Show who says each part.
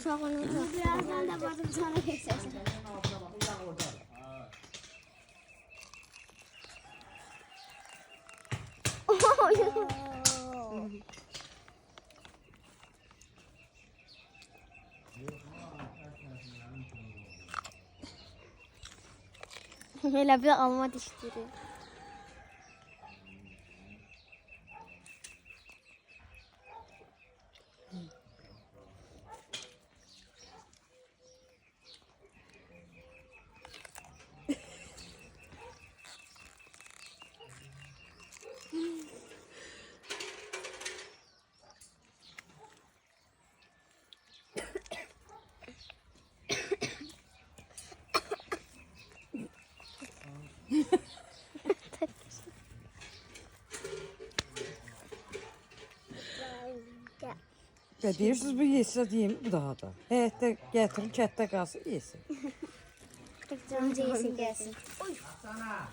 Speaker 1: Uşağının
Speaker 2: Birazdan da bakın sana kesersin.
Speaker 1: Hele bir alma dişleri.
Speaker 3: Ya deyirsiniz bu yesə deyim, bu daha da. Həyətdə gətirin, kətdə qalsın, yesin.
Speaker 1: Canı yesin gelsin.
Speaker 4: Sana.